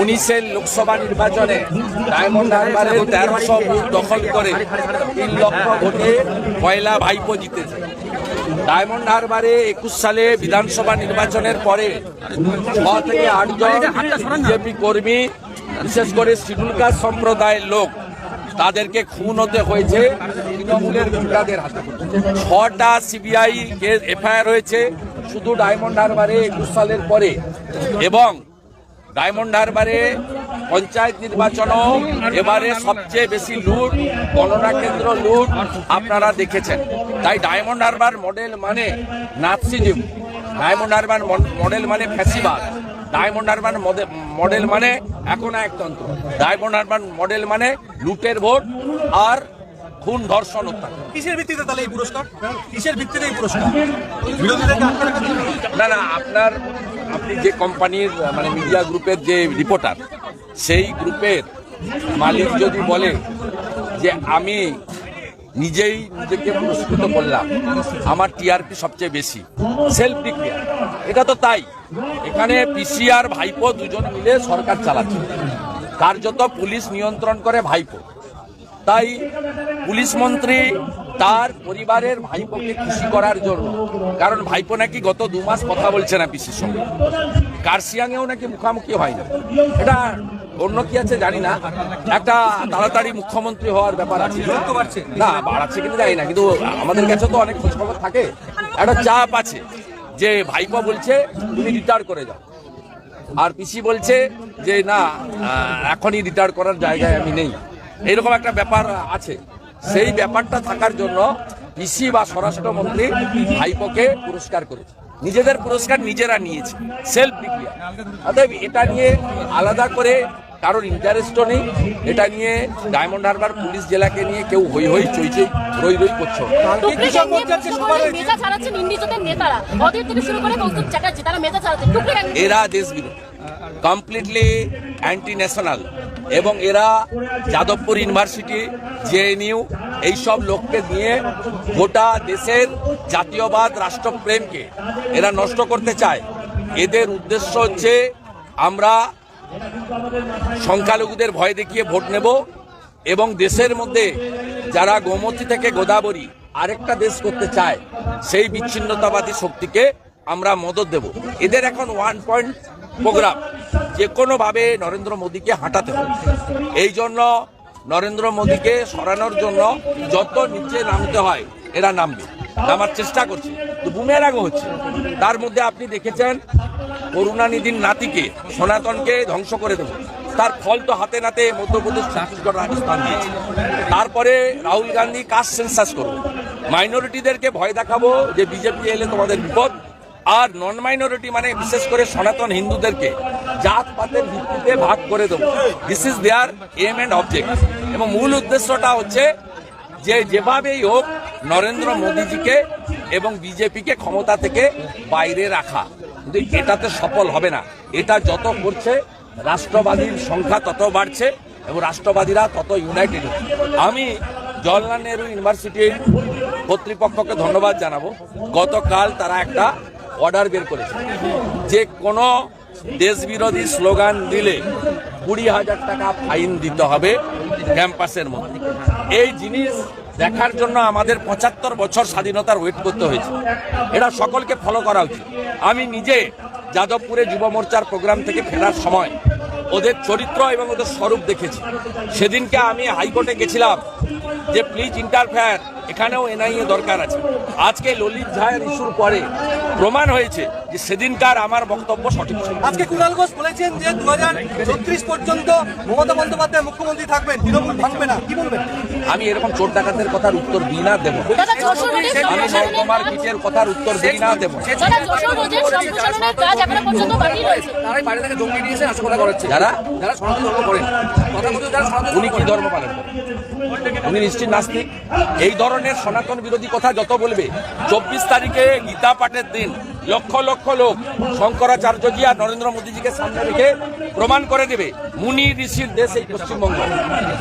উনিশের লোকসভা নির্বাচনে ডায়মন্ড হারবারের তেরোশো বুথ দখল করে তিন লক্ষ ভোটে পয়লা ভাইপো জিতেছে। ডায়মন্ড হারবারে একুশ সালে বিধানসভা নির্বাচনের পরে ছ থেকে আটজন বিজেপি কর্মী, বিশেষ করে শিডুল কাস্ট সম্প্রদায়ের লোক, তাদেরকে খুন হতে হয়েছে তৃণমূলের গুন্ডাদের হাতে। ছটা সিবিআই কেস এফআইআর হয়েছে, শুধু ডায়মন্ড হারবারে একুশ সালের পরে। এবং ডায়মন্ড হারবারে পঞ্চায়েত নির্বাচনও এবারে সবচেয়ে বেশি লুট গণনা কেন্দ্র লুট আপনারা দেখেছেন। তাই ডায়মন্ড হারবার মডেল মানে নাৎসিজম ডায়মন্ড হারবার মডেল মানে ফ্যাসিবাদ। ডায়মন্ড হারবার মডে- মডেল মানে এখন একতন্ত্র ডায়মন্ড হারবার মডেল মানে লুটের ভোট আর খুন ধর্ষণ হত্যা। কিসের ভিত্তিতে তাহলে এই পুরস্কার? কিসের ভিত্তিতে এই পুরস্কার? না না আপনার আপনি যে কোম্পানির মানে মিডিয়া গ্রুপের যে রিপোর্টার, সেই গ্রুপের মালিক যদি বলে যে আমি নিজেই নিজেকে পুরস্কৃত করলাম, আমার টিআরপি সবচেয়ে বেশি সেলফ ডিক্লেয়ার এটা তো তাই। এখানে পিসি আর, ভাইপো দুজন মিলে সরকার চালাচ্ছে। কার্যত পুলিশ নিয়ন্ত্রণ করে ভাইপো। তাই পুলিশ মন্ত্রী তার পরিবারের ভাইপোকে খুশি করার জন্য কারণ ভাইপো নাকি গত দু মাস কথা বলছে না পিসির সঙ্গে। কার্সিয়াংয়েও নাকি মুখামুখি হয় না। এটা অন্য কি আছে জানি না। একটা তাড়াতাড়ি মুখ্যমন্ত্রী হওয়ার ব্যাপার আছে। না বাড়াচ্ছে কিন্তু জানি না কিন্তু আমাদের কাছে তো অনেক খোঁজখবর থাকে। একটা চাপ আছে যে ভাইপো বলছে তুমি রিটায়ার করে যাও আর পিসি বলছে যে না এখনই রিটায়ার করার জায়গায় আমি নেই। এইরকম একটা ব্যাপার আছে। সেই ব্যাপারটা থাকার জন্য পিসি বা স্বরাষ্ট্রমন্ত্রী ভাইপোকে পুরস্কার করেছে। নিজেদের পুরস্কার নিজেরা নিয়েছে সেলফ ডিক্লিয়ার অতএব এটা নিয়ে আলাদা করে কারোর ইন্টারেস্টও নেই। এটা নিয়ে ডায়মন্ড হারবার পুলিশ জেলাকে নিয়ে কেউ হই হই চই চই রই রই করছে। এরা দেশ বিরোধী কমপ্লিটলি অ্যান্টি ন্যাশনাল এবং এরা যাদবপুর ইউনিভার্সিটি জেএনইউ এইসব লোককে নিয়ে গোটা দেশের জাতীয়বাদ রাষ্ট্রপ্রেমকে এরা নষ্ট করতে চায়। এদের উদ্দেশ্য হচ্ছে আমরা সংখ্যালঘুদের ভয় দেখিয়ে ভোট নেব এবং দেশের মধ্যে যারা গোমতী থেকে গোদাবরী আরেকটা দেশ করতে চায়, সেই বিচ্ছিন্নতাবাদী শক্তিকে আমরা মদত দেব। এদের এখন ওয়ান পয়েন্ট প্রোগ্রাম। যে কোনোভাবে নরেন্দ্র মোদীকে হাঁটাতে হবে। এই জন্য নরেন্দ্র মোদীকে সরানোর জন্য যত নিচে নামতে হয়, এরা নামবে। নামার চেষ্টা করছে। তো বুমেরাগও হচ্ছে। তার মধ্যে আপনি দেখেছেন, করুণানিধির নাতিকে, সনাতনকে ধ্বংস করে দেবো। তার ফল তো হাতে নাতে মধ্যপ্রদেশ ছত্তিশগড় রাজস্থান দিয়েছে। তারপরে রাহুল গান্ধী কাস্ট সেন্সাস করব। মাইনরিটিদেরকে ভয় দেখাবো যে বিজেপি এলে তোমাদের বিপদ। আর নন মাইনরিটি মানে বিশেষ করে সনাতন হিন্দুদেরকে জাত পাতের ভিত্তিতে ভাগ করে দেবো। This is their aim and object এবং মূল উদ্দেশ্যটা হচ্ছে যে যেভাবেই হোক নরেন্দ্র মোদীজিকে এবং বিজেপিকে ক্ষমতা থেকে বাইরে রাখা। কিন্তু এটাতে সফল হবে না। এটা যত করছে, রাষ্ট্রবাদীর সংখ্যা তত বাড়ছে এবং রাষ্ট্রবাদীরা তত ইউনাইটেড হচ্ছে। আমি জওয়াহরলাল নেহরু ইউনিভার্সিটির কর্তৃপক্ষকে ধন্যবাদ জানাব। গতকাল তারা একটা অর্ডার বের করেছে। যে কোনো দেশবিরোধী স্লোগান দিলে কুড়ি হাজার টাকা ফাইন দিতে হবে ক্যাম্পাসের মধ্যে। এই জিনিস দেখার জন্য আমাদের পঁচাত্তর বছর স্বাধীনতার ওয়েট করতে হয়েছে। এটা সকলকে ফলো করা উচিত। আমি নিজে যাদবপুরে যুব মোর্চার প্রোগ্রাম থেকে ফেরার সময় ওদের চরিত্র এবং ওদের স্বরূপ দেখেছি। সেদিনকে আমি হাইকোর্টে গেছিলাম যে প্লিজ ইন্টারফেয়ার এখানেও এনআইএ দরকার আছে। আজকে ললিত ঝায়ের ইস্যুর পরে প্রমাণ হয়েছে। যে সেদিনকার আমার বক্তব্য সঠিক ছিল। আজকে কুণাল ঘোষ বলেছেন যে দু হাজার ছত্রিশ পর্যন্ত মমতা বন্দ্যোপাধ্যায় মুখ্যমন্ত্রী থাকবেন তৃণমূল ভাঙবে না। কি বলবেন? আমি এরকম চোর ডাকাতের কথার উত্তর দিই না দেবো। আমি নরকুমার পিটের কথার উত্তর দিই না দেবো। যারা যারা? সনাতন ধর্ম করেন উনি কি ধর্ম পালন করেন? উনি নিশ্চিত নাস্তিক। এই ধরনের সনাতন বিরোধী কথা যত বলবে চব্বিশ তারিখে গীতা পাঠের দিন লক্ষ লক্ষ লোক শঙ্করাচার্য আর নরেন্দ্র মোদীজিকে সামনে রেখে প্রমাণ করে দেবে মুনি ঋষির দেশ এই পশ্চিমবঙ্গ।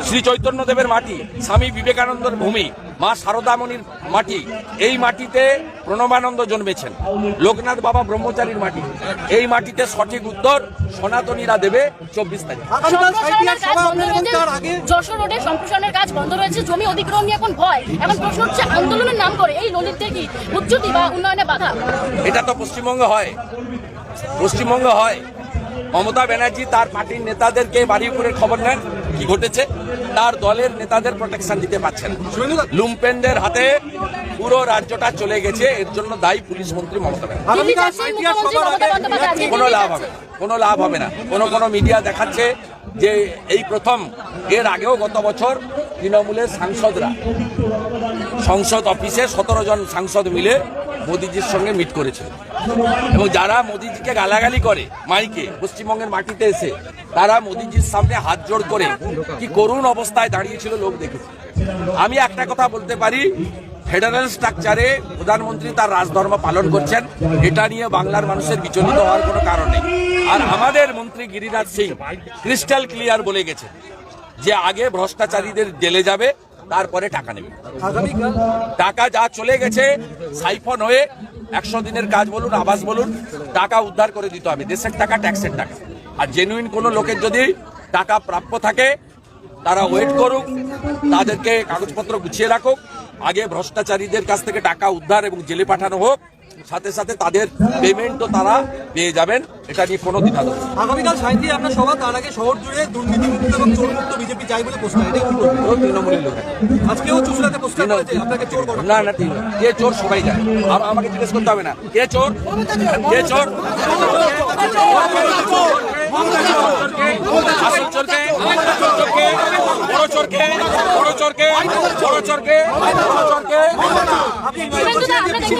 শ্রী চৈতন্যদেবের মাটি স্বামী বিবেকানন্দের ভূমি। মা শারদামণির মাটি এই মাটিতে প্রণবানন্দ জন্মেছেন। লোকনাথ বাবা ব্রহ্মচারীর মাটি এই মাটিতে সঠিক উত্তর সনাতনীরা দেবে চব্বিশ তারিখ। বন্ধ রয়েছে। যশোর রোডে সম্প্রসারণের কাজ বন্ধ রয়েছে জমি অধিগ্রহণ নিয়ে এখন ভয়। এখন প্রশ্ন হচ্ছে আন্দোলনের নাম করে এই কি উচ্চতি বা উন্নয়নে বাধা? এটা তো পশ্চিমবঙ্গে হয়। পশ্চিমবঙ্গে হয়। মমতা ব্যানার্জি তার পার্টির নেতাদেরকে বাড়ি উপরে খবর নেন। কি ঘটেছে? তার দলের নেতাদের প্রোটেকশন দিতে পারছেন না। লুম্পেনদের হাতে পুরো রাজ্যটা চলে গেছে এর জন্য দায়ী পুলিশ মন্ত্রী মমতা ব্যানার্জি। কোনো লাভ হবে কোনো লাভ হবে না। কোনো কোনো মিডিয়া দেখাচ্ছে যে এই প্রথম এর আগেও গত বছর তৃণমূলের সাংসদরা সংসদ অফিসে সতেরো জন সাংসদ মিলে মোদিজির সঙ্গে মিট করেছে এবং যারা মোদিজিকে গালাগালি করে মাইকে পশ্চিমবঙ্গের মাটিতে এসে তারা মোদিজির সামনে হাত জোড় করে কি করুণ অবস্থায় দাঁড়িয়েছিল লোক দেখেছে আমি একটা কথা বলতে পারি, ফেডারেল স্ট্রাকচারে প্রধানমন্ত্রী তার রাজধর্ম পালন করছেন, এটা নিয়ে বাংলার মানুষের বিচলিত হওয়ার কোনো কারণ নেই। আর আমাদের মন্ত্রী গিরিরাজ সিং ক্রিস্টাল ক্লিয়ার বলে গেছে যে আগে ভ্রষ্টাচারীদের জেলে যাবে, তারপরে টাকা নেবে। টাকা যা চলে গেছে, সাইফন হয়ে একশো দিনের কাজ বলুন, আবাস বলুন, টাকা উদ্ধার করে দিতে হবে। দেশের টাকা, ট্যাক্সের টাকা। আর জেনুইন কোনো লোকের যদি টাকা প্রাপ্য থাকে তারা ওয়েট করুক তাদেরকে কাগজপত্র গুছিয়ে রাখুক আগে ভ্রষ্টাচারীদের কাছ থেকে টাকা উদ্ধার এবং জেলে পাঠানো হোক সাথে সাথে তাদের পেমেন্টও তারা পেয়ে যাবেন এটা নিয়ে কোনো দ্বিধা নেই। আগামীকাল সাঁইথিয়া আপনার সভা তার আগে শহর জুড়ে দুর্নীতিমুক্ত এবং চোরমুক্ত বিজেপি চাই বলে প্রশ্ন এটা কি তৃণমূলের লোক। আজকেও চুচলাতে পোস্টার করেছে আপনাকে চোর না না ঠিক কে চোর সবাই জানে। আর আমাকে জিজ্ঞেস করতে হবে না। কে চোর? কে চোর? আসল চোরকে চোরকে বড় চোরকে বড় চোরকে বড় চোরকে বড় চোরকে শুভেন্দুদা, আমরা দেখতে